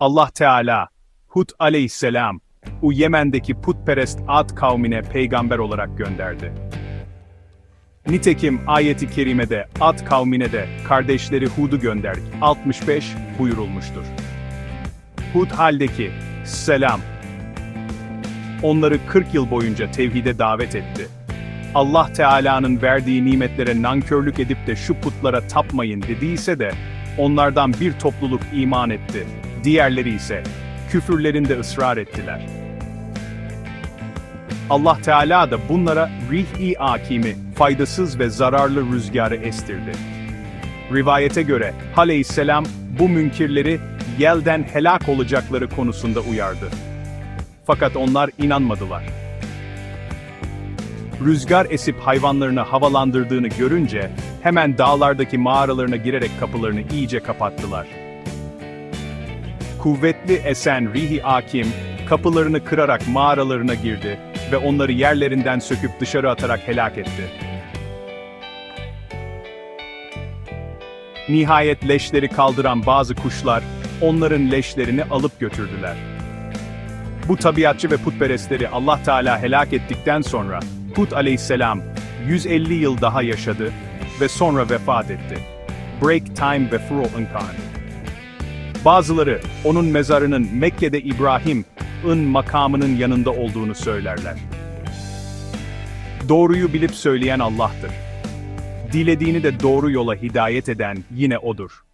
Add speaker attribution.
Speaker 1: Allah Teala, Hud aleyhisselam, o Yemen'deki putperest Ad kavmine peygamber olarak gönderdi. Nitekim ayeti kerimede Ad kavmine de kardeşleri Hud'u gönderdik. 65 buyurulmuştur. Hud haldeki, selam, onları 40 yıl boyunca tevhide davet etti. Allah Teala'nın verdiği nimetlere nankörlük edip de şu putlara tapmayın dediyse de, onlardan bir topluluk iman etti, diğerleri ise küfürlerinde ısrar ettiler. Allah Teala da bunlara rih-i akimi, faydasız ve zararlı rüzgarı estirdi. Rivayete göre Aleyhisselam bu münkirleri yelden helak olacakları konusunda uyardı. Fakat onlar inanmadılar. Rüzgar esip hayvanlarını havalandırdığını görünce hemen dağlardaki mağaralarına girerek kapılarını iyice kapattılar. Kuvvetli esen Rihi Akim, kapılarını kırarak mağaralarına girdi ve onları yerlerinden söküp dışarı atarak helak etti. Nihayet leşleri kaldıran bazı kuşlar, onların leşlerini alıp götürdüler. Bu tabiatçı ve putperestleri Allah Teala helak ettikten sonra, Hud aleyhisselam 150 yıl daha yaşadı ve sonra vefat etti. Break time ve Furul Inkan. Bazıları onun mezarının Mekke'de İbrahim'ın makamının yanında olduğunu söylerler. Doğruyu bilip söyleyen Allah'tır. Dilediğini de doğru yola hidayet eden yine O'dur.